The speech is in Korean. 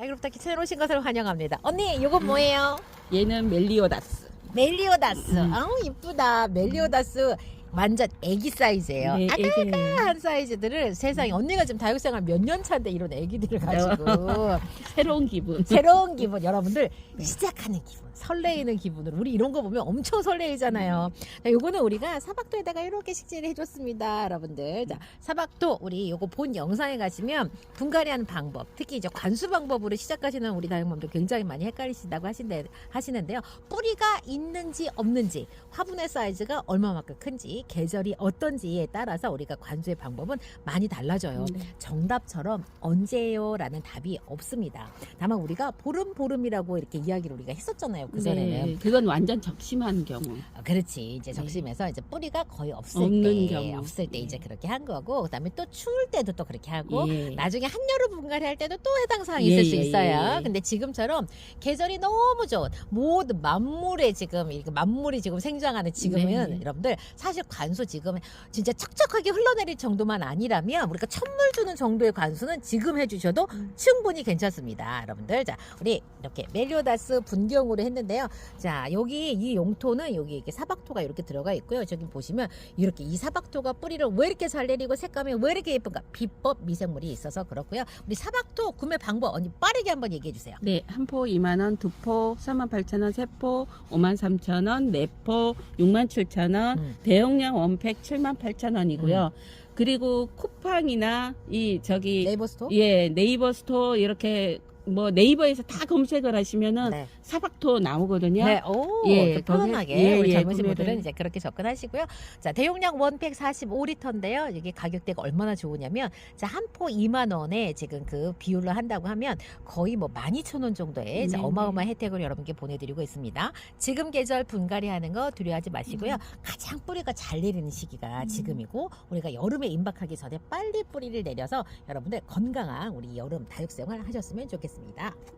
다이그룹타키 채널 오신 것을 환영합니다. 언니, 이건 뭐예요? 얘는 멜리오다스. 멜리오다스. 음. 아우, 이쁘다. 멜리오다스. 완전 애기 사이즈예요. 네, 애기예요. 아가한 사이즈들을 세상에 언니가 지금 다육생활 몇 년 차인데 이런 애기들을 가지고. 새로운 기분. 새로운 기분 여러분들. 시작하는 기분 설레이는 기분으로. 우리 이런 거 보면 엄청 설레이잖아요. 자, 요거는 우리가 사박도에다가 이렇게 식재를 해줬습니다 여러분들. 자 사박도 우리 요거 본 영상에 가시면 분갈이 하는 방법 특히 이제 관수 방법으로 시작하시는 우리 다육맘들 굉장히 많이 헷갈리신다고 하신데, 하시는데요. 뿌리가 있는지 없는지 화분의 사이즈가 얼마만큼 큰지 계절이 어떤지에 따라서 우리가 관수의 방법은 많이 달라져요 네. 정답처럼 언제요라는 답이 없습니다. 다만 우리가 보름 보름이라고 이렇게 이야기를 우리가 했었잖아요 그 전에는. 네, 그건 완전 적심한 경우. 아, 그렇지 이제 네. 적심해서 이제 뿌리가 거의 없을 때 경우. 없을 때 이제 네. 그렇게 한 거고 그다음에 또 추울 때도 또 그렇게 하고 예. 나중에 한여름 분갈이 할 때도 또 해당 사항이 예, 있을 수 예, 있어요. 예. 근데 지금처럼 계절이 너무 좋은 모든 만물의 지금 이렇게 만물이 지금 생장하는 지금은 네. 여러분들 사실 관수 지금 진짜 척척하게 흘러내릴 정도만 아니라면 우리가 천물 주는 정도의 관수는 지금 해주셔도 음. 충분히 괜찮습니다, 여러분들. 자, 우리 이렇게 멜리오다스 분경으로 했는데요. 자, 여기 이 용토는 여기 이렇게 사박토가 이렇게 들어가 있고요. 저기 보시면 이렇게 이 사박토가 뿌리를 왜 이렇게 잘 내리고 색감이 왜 이렇게 예쁜가? 비법 미생물이 있어서 그렇고요. 우리 사박토 구매 방법 언니 빠르게 한번 얘기해 주세요. 네, 한 포 2만 원, 두 포 3만 8천 원, 세 포 5만 3천 원, 네 포 6만 7천 원, 음. 대용량 원팩 7만 8천 원이고요. 그리고 쿠팡이나 이 저기 네이버 스토어? 예 네이버 스토어 이렇게 뭐 네이버에서 다 검색을 하시면은 네. 사박토 나오거든요. 네, 오, 예, 편안하게 거기- 예, 우리 예, 젊으신 구매를- 분들은 이제 그렇게 접근하시고요. 자, 대용량 원팩 45리터인데요. 이게 가격대가 얼마나 좋으냐면, 자, 한 포 2만 원에 지금 그 비율로 한다고 하면 거의 뭐 12,000원 정도의 네, 어마어마한 혜택을 여러분께 보내드리고 있습니다. 지금 계절 분갈이 하는 거 두려워하지 마시고요. 가장 뿌리가 잘 내리는 시기가 음. 지금이고, 우리가 여름에 임박하기 전에 빨리 뿌리를 내려서 여러분들 건강한 우리 여름 다육생활 하셨으면 좋겠 습니다.